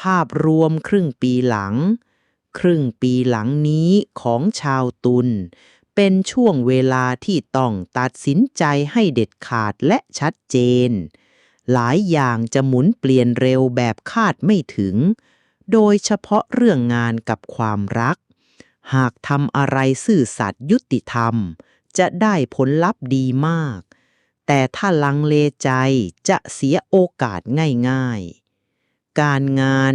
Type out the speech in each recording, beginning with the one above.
ภาพรวมครึ่งปีหลัง ครึ่งปีหลังนี้ของชาวตุลเป็นช่วงเวลาที่ต้องตัดสินใจให้เด็ดขาดและชัดเจน หลายอย่างจะหมุนเปลี่ยนเร็วแบบคาดไม่ถึง โดยเฉพาะเรื่องงานกับความรัก หากทำอะไรซื่อสัตย์ยุติธรรม จะได้ผลลัพธ์ดีมาก แต่ถ้าลังเลใจจะเสียโอกาสง่ายๆ การงาน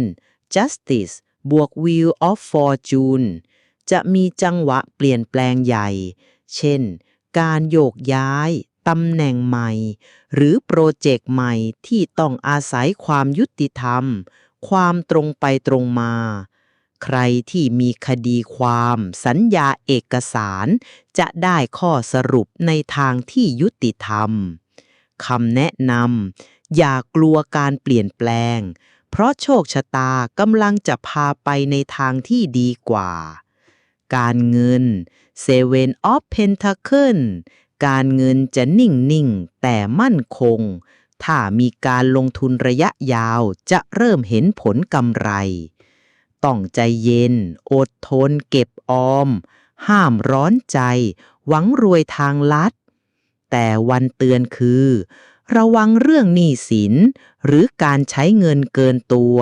justice บวก wheel of fortune จะมีจังหวะเปลี่ยนแปลงใหญ่ เช่น การโยกย้ายตำแหน่งใหม่ หรือโปรเจกต์ใหม่ที่ต้องอาศัยความยุติธรรม ความตรงไปตรงมา ใครที่มีคดีความ สัญญาเอกสาร จะได้ข้อสรุปในทางที่ยุติธรรมคำแนะนำอย่ากลัวการเปลี่ยนแปลง เพราะโชคชะตากำลังจะพาไปในทางที่ดีกว่า การเงิน Seven of Pentacle การเงินจะนิ่งนิ่งแต่มั่นคง ถ้ามีการลงทุนระยะยาวจะเริ่มเห็นผลกำไร ต้องใจเย็น อดทนเก็บออม ห้ามร้อนใจ หวังรวยทางลัด แต่วันเตือนคือ ระวังเรื่องหนี้สิน หรือการใช้เงินเกินตัว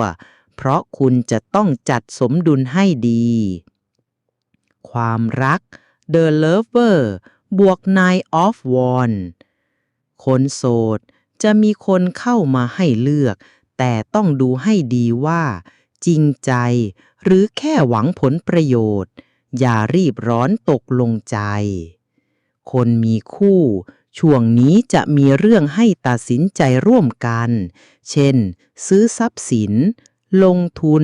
เพราะคุณจะต้องจัดสมดุลให้ดี ความรัก The Lover บวก Nine of Wands คนโสดจะมีคนเข้ามาให้เลือก แต่ต้องดูให้ดีว่า จริงใจ หรือแค่หวังผลประโยชน์ อย่ารีบร้อนตกลงใจ คนมีคู่ ช่วงนี้จะมีเรื่องให้ตัดสินใจร่วมกัน เช่น ซื้อทรัพย์สิน ลงทุน